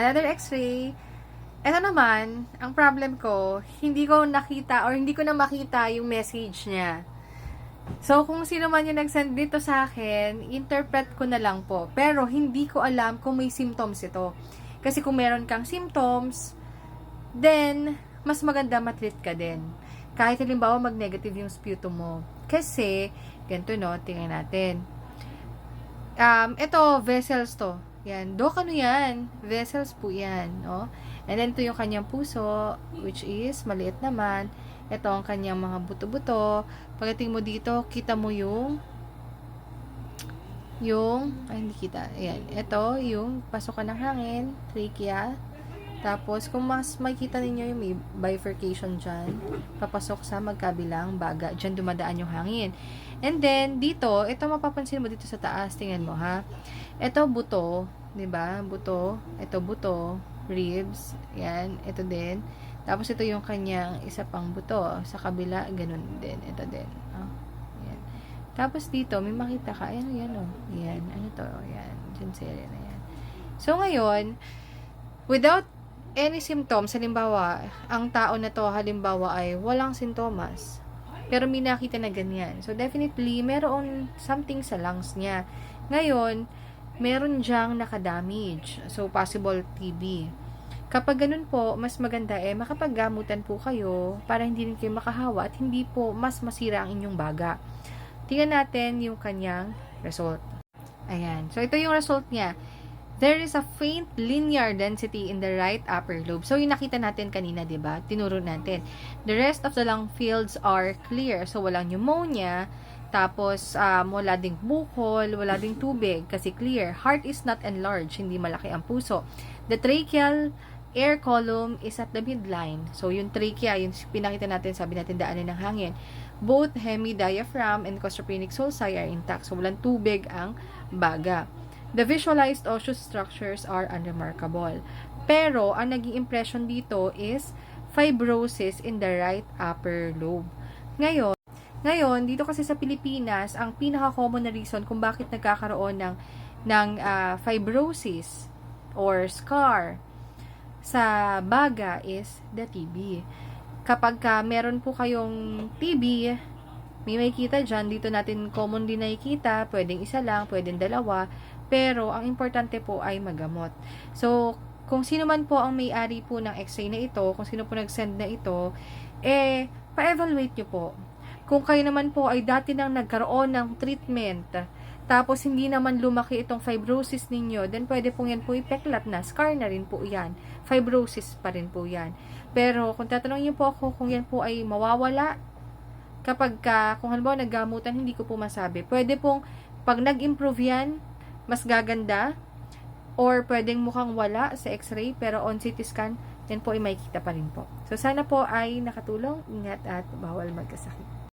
Another x-ray. Ito naman, ang problem ko, hindi ko nakita or hindi ko na makita yung message niya. So, kung sino man yung nag-send dito sa akin, interpret ko na lang po. Pero, hindi ko alam kung may symptoms ito. Kasi kung meron kang symptoms, then, mas maganda matreat ka din. Kahit halimbawa mag-negative yung sputum mo. Kasi, ganito no, tingnan natin. Um, ito, vessels to. Yan. Dok, ano yan? Vessels po yan. No? And then, ito yung kanyang puso, which is, maliit naman. Ito ang kanyang mga buto-buto. Pagdating mo dito, kita mo yung yung, ay hindi kita, ayan, ito, yung pasokan ng hangin, trachea, tapos, kung mas makikita ninyo yung may bifurcation dyan, papasok sa magkabilang baga, dyan dumadaan yung hangin. And then, dito, ito mapapansin mo dito sa taas, tingnan mo ha, ito buto, 'di ba Buto, ito buto, ribs, yan, ito din, tapos ito yung kanyang isa pang buto. Sa kabila, ganun din. Ito din. Oh, yan. Tapos dito, may makita ka. Ayan, yan oh. Yan. Ano to? Yan. Diyan sa area na yan. So, ngayon, without any symptoms, halimbawa, ang tao na to, halimbawa ay walang sintomas. Pero may nakita na ganyan. So, definitely, meron something sa lungs niya. Ngayon, meron diyang nakadamage. So, possible TB. Kapag ganun po, mas maganda eh, makapaggamutan po kayo para hindi rin kayo makahawa at hindi po mas masira ang inyong baga. Tingnan natin yung kanyang result. Ayan. So, ito yung result niya. There is a faint linear density in the right upper lobe. So, yung nakita natin kanina, di ba? Tinuro natin. The rest of the lung fields are clear. So, walang pneumonia. Tapos, um, wala ding bukol, wala ding tubig kasi clear. Heart is not enlarged, hindi malaki ang puso. The tracheal air column is at the midline. So, yung trachea, yung pinakita natin, sabi natin, daanan ng hangin. Both hemidiaphragm and costophrenic sulci are intact. So, walang tubig ang baga. The visualized osseous structures are unremarkable. Pero, ang naging impression dito is fibrosis in the right upper lobe. Ngayon, ngayon, dito kasi sa Pilipinas, ang pinaka-common na reason kung bakit nagkakaroon ng, ng uh, fibrosis or scar sa baga is the TB. Kapag ka meron po kayong TB, may makikita dyan, dito natin commonly nakikita, pwedeng isa lang, pwedeng dalawa, pero ang importante po ay magamot. So, kung sino man po ang may-ari po ng x-ray na ito, kung sino po nag-send na ito, eh, pa-evaluate nyo po. Kung kayo naman po ay dati nang nagkaroon ng treatment, tapos hindi naman lumaki itong fibrosis ninyo, then pwede po yan po ipeklat na. Scar na rin po yan. Fibrosis pa rin po yan. Pero kung tatanungin niyo po ako kung yan po ay mawawala, kapag ka, kung halimbawa naggamutan, hindi ko po masabi. Pwede pong, pag nag-improve yan, mas gaganda, or pwedeng mukhang wala sa x-ray, pero on CT scan, yan po ay makikita pa rin po. So, sana po ay nakatulong. Ingat at bawal magkasakit.